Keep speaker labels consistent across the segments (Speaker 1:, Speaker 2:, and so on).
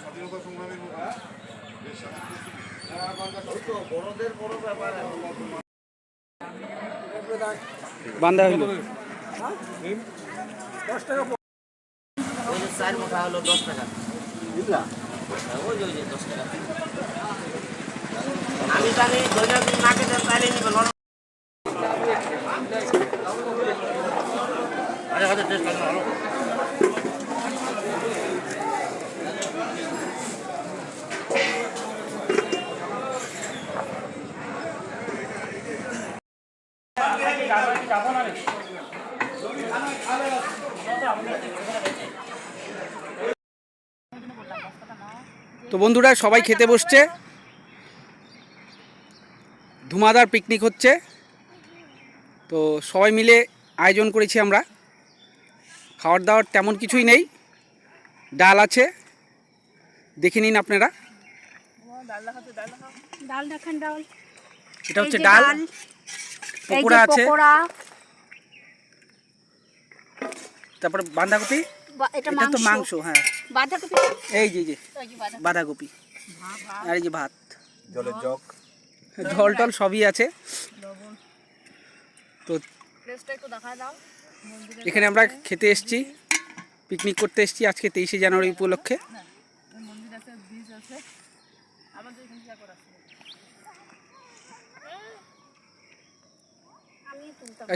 Speaker 1: স্বাধীনতা সংগ্রামী মুখ
Speaker 2: বান্ধা হইল।
Speaker 3: ওই যে চার মুঠা হলো দশ টাকা। দেন তাইলে নিবে আরে হাতে টেস্ট ভালো
Speaker 2: তো বন্ধুরা সবাই খেতে বসছে। ধুমাদার পিকনিক হচ্ছে। তো সবাই মিলে আয়োজন করেছি আমরা। খাওয়ার দাওয়ার তেমন কিছুই নেই। ডাল আছে। দেখে নিন আপনারা।
Speaker 4: ডাল দেখান ডাল।
Speaker 2: এটা হচ্ছে ডাল। পকোড়া আছে। তারপরে বাঁধাকপি?
Speaker 4: এটা
Speaker 2: এটা তো
Speaker 4: মাংস।
Speaker 2: হ্যাঁ।
Speaker 4: বাঁধাকপি?
Speaker 2: এই যে এই যে
Speaker 4: বাঁধাকপি।
Speaker 2: আর এই যে ভাত।
Speaker 1: জলের জগ।
Speaker 2: জল টল সবই আছে। তো
Speaker 4: প্লেসটা একটু দেখা দাও।
Speaker 2: এখানে আমরা খেতে এসেছি পিকনিক করতে এসেছি আজকে তেইশে জানুয়ারি উপলক্ষে। আর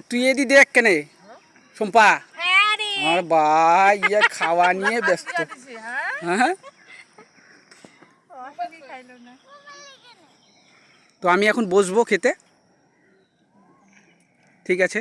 Speaker 2: তুই এদি দেখ কেনে?
Speaker 4: শম্পা।
Speaker 2: আর ভাই, ইয়া খাওয়া নিয়ে ব্যস্ত। হ্যাঁ। তো আমি এখন বসবো খেতে। ঠিক আছে?